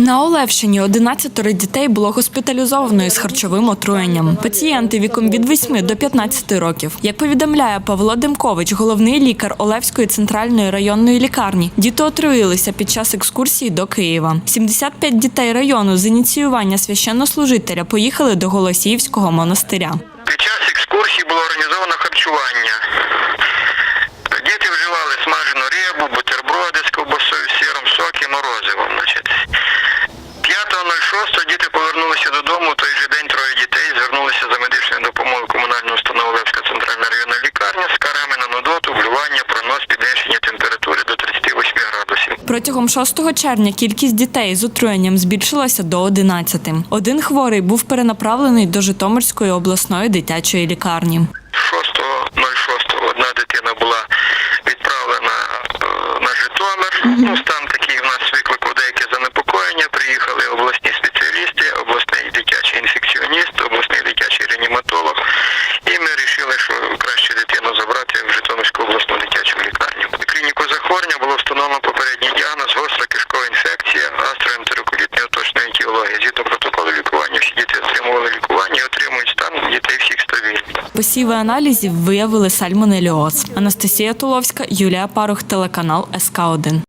На Олевщині 11 дітей було госпіталізовано із харчовим отруєнням. Пацієнти віком від 8 до 15 років. Як повідомляє Павло Демкович, головний лікар Олевської центральної районної лікарні, діти отруїлися під час екскурсії до Києва. 75 дітей району з ініціювання священнослужителя поїхали до Голосіївського монастиря. 5.06 діти повернулися додому. Той же день троє дітей звернулися за медичною допомогою в комунальну установу Левська центральна районна лікарня з карами на нудоту, блювання, пронос, підвищення температури до 38 градусів. Протягом 6 червня кількість дітей з отруєнням збільшилася до 11. Один хворий був перенаправлений до Житомирської обласної дитячої лікарні. 6.06 одна дитина була відправлена е, на Житомир. Ну, стан інфекціоніст, обласний дитячий реаніматолог. І ми вирішили, що краще дитину забрати в Житомирську обласну дитячу лікарню. Клініку захворювання було встановлено попередній діагноз гостра кишкова інфекція, гастроентероколітної оточної етіології. Згідно протоколу лікування, всі діти отримували лікування і отримують стан дітей всіх стабільний. Посіви аналізів виявили сальмонельоз. Анастасія Туловська, Юлія Парух, телеканал СК 1